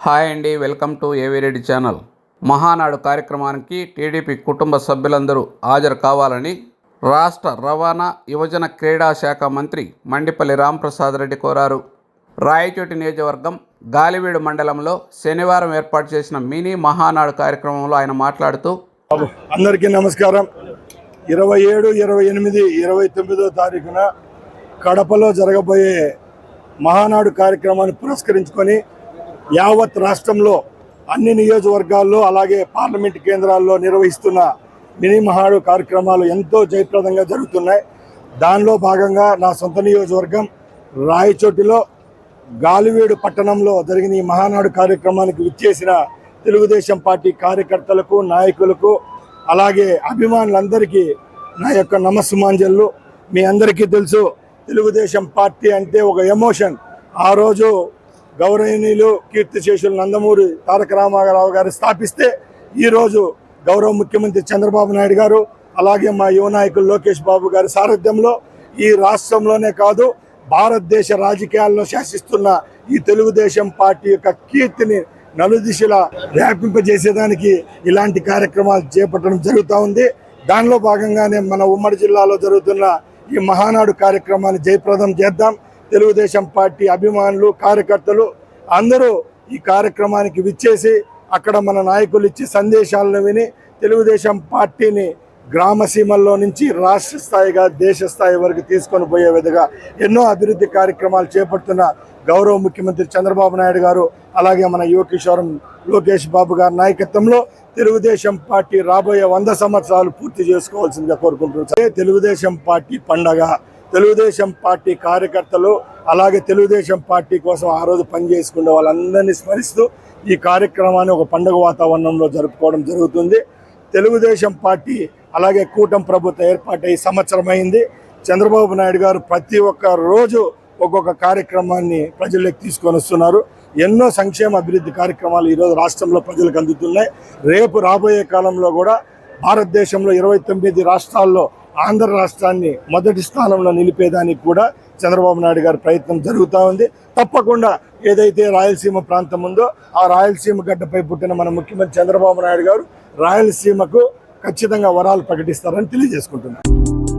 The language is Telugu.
హాయ్ అండి welcome to Avireddy channel. Mahanadu కార్యక్రమానికి టీడీపీ కుటుంబ సభ్యులందరూ హాజరు కావాలని రాష్ట్ర రవాణా యువజన క్రీడా శాఖ మంత్రి మండిపల్లి రాంప్రసాద్ రెడ్డి కోరారు. రాయచోటి నియోజకవర్గం గాలివీడు మండలంలో శనివారం ఏర్పాటు చేసిన మినీ మహానాడు కార్యక్రమంలో ఆయన మాట్లాడుతూ అందరికీ నమస్కారం. ఇరవై ఏడు ఇరవై ఎనిమిది ఇరవై తొమ్మిదో తారీఖున కడపలో జరగబోయే మహానాడు కార్యక్రమాన్ని పురస్కరించుకొని యావత్ రాష్ట్రంలో అన్ని నియోజకవర్గాల్లో అలాగే పార్లమెంట్ కేంద్రాల్లో నిర్వహిస్తున్న మినీ కార్యక్రమాలు ఎంతో జయప్రదంగా జరుగుతున్నాయి. దానిలో భాగంగా నా సొంత నియోజకవర్గం రాయచోటిలో గాలివీడు పట్టణంలో జరిగిన ఈ మహానాడు కార్యక్రమానికి విచ్చేసిన తెలుగుదేశం పార్టీ కార్యకర్తలకు నాయకులకు అలాగే అభిమానులందరికీ నా యొక్క నమస్సుమాంజలు. మీ అందరికీ తెలుసు తెలుగుదేశం పార్టీ అంటే ఒక ఎమోషన్. ఆ రోజు గౌరవనీయులు కీర్తిశేషులు నందమూరి తారక రామారావు గారు స్థాపిస్తే ఈరోజు గౌరవ ముఖ్యమంత్రి చంద్రబాబు నాయుడు గారు అలాగే మా యువ నాయకులు లోకేష్ బాబు గారి సారథ్యంలో ఈ రాష్ట్రంలోనే కాదు భారతదేశ రాజకీయాల్లో శాసిస్తున్న ఈ తెలుగుదేశం పార్టీ యొక్క కీర్తిని నలుదిశలా వ్యాపింపజేసేదానికి ఇలాంటి కార్యక్రమాలు చేపట్టడం జరుగుతూ ఉంది. దానిలో భాగంగానే మన ఉమ్మడి జిల్లాలో జరుగుతున్న ఈ మహానాడు కార్యక్రమాన్ని జయప్రదం చేద్దాం. తెలుగుదేశం పార్టీ అభిమానులు కార్యకర్తలు అందరూ ఈ కార్యక్రమానికి విచ్చేసి అక్కడ మన నాయకులు ఇచ్చే సందేశాలను విని తెలుగుదేశం పార్టీని గ్రామ సీమల్లో నుంచి రాష్ట్ర స్థాయిగా దేశ స్థాయి వరకు తీసుకొని పోయే విధంగా ఎన్నో అభివృద్ధి కార్యక్రమాలు చేపడుతున్న గౌరవ ముఖ్యమంత్రి చంద్రబాబు నాయుడు గారు అలాగే మన యువకిషోరం లోకేష్ బాబు గారి నాయకత్వంలో తెలుగుదేశం పార్టీ రాబోయే వంద సంవత్సరాలు పూర్తి చేసుకోవాల్సిందిగా కోరుకుంటున్నారు అదే తెలుగుదేశం పార్టీ పండగ తెలుగుదేశం పార్టీ కార్యకర్తలు అలాగే తెలుగుదేశం పార్టీ కోసం ఆ రోజు పనిచేసుకునే వాళ్ళందరినీ స్మరిస్తూ ఈ కార్యక్రమాన్ని ఒక పండుగ వాతావరణంలో జరుపుకోవడం జరుగుతుంది. తెలుగుదేశం పార్టీ అలాగే కూటమి ప్రభుత్వం ఏర్పాటై సంవత్సరమైంది చంద్రబాబు నాయుడు గారు ప్రతి ఒక్క రోజు ఒక్కొక్క కార్యక్రమాన్ని ప్రజల్లోకి తీసుకొని వస్తున్నారు. ఎన్నో సంక్షేమ అభివృద్ధి కార్యక్రమాలు ఈరోజు రాష్ట్రంలో ప్రజలకు అందుతున్నాయి. రేపు రాబోయే కాలంలో కూడా భారతదేశంలో ఇరవై తొమ్మిది రాష్ట్రాల్లో ఆంధ్ర రాష్ట్రాన్ని మొదటి స్థానంలో నిలిపేదానికి కూడా చంద్రబాబు నాయుడు గారి ప్రయత్నం జరుగుతూ ఉంది. తప్పకుండా ఏదైతే రాయలసీమ ప్రాంతం ఉందో ఆ రాయలసీమ గడ్డపై పుట్టిన మన ముఖ్యమంత్రి చంద్రబాబు నాయుడు గారు రాయలసీమకు ఖచ్చితంగా వరాలు ప్రకటిస్తారని తెలియజేసుకుంటున్నారు